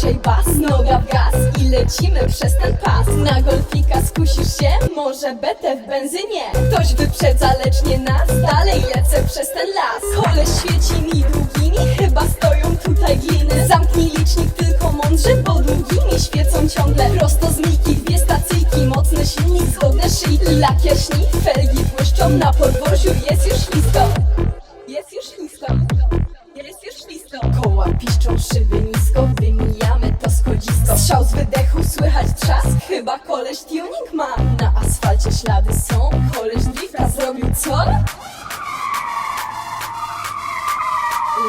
DJ bas, noga w gaz i lecimy przez ten pas. Na golfika skusisz się? Może betę w benzynie. Ktoś wyprzedza, lecz nie nas. Dalej lecę przez ten las. Kole świeci mi długimi Chyba stoją tutaj gliny. Zamknij licznik tylko mądrze Bo długimi świecą ciągle. Prosto z Miki, dwie stacyjki Mocny silnik, zgodne szyjki Lakier felgi błyszczą Na podwoziu jest już ślisko Jest już ślisko jest już ślisko Koła piszczą, szyby nisko Wymijamy to schodzisko. Strzał z wydechu, słychać trzask. Chyba koleś tuning ma. Na asfalcie ślady są. Koleś drifta zrobił co?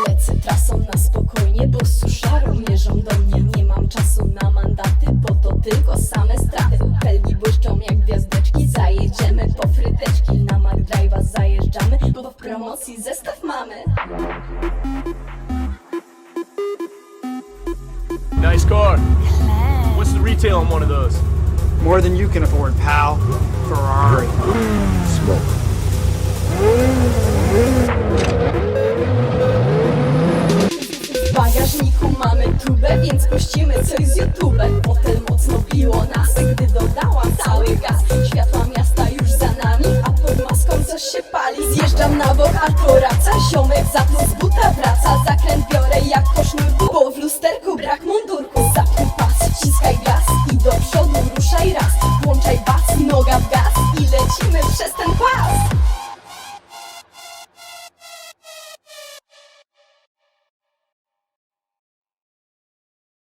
Lecę trasą na spokojnie, bo suszarą mierzą do mnie. Nie mam czasu na mandaty, bo to tylko same straty promocji zestaw mamy Nice car. What's the retail on one of those? More than you can afford, pal. Ferrari. W bagażniku mamy tubę, więc puścimy coś z YouTube Potem mocno biło nas, gdy dodałam cały gaz Zjeżdżam na bok Artura, co ziomek za plus buta wraca, zakręt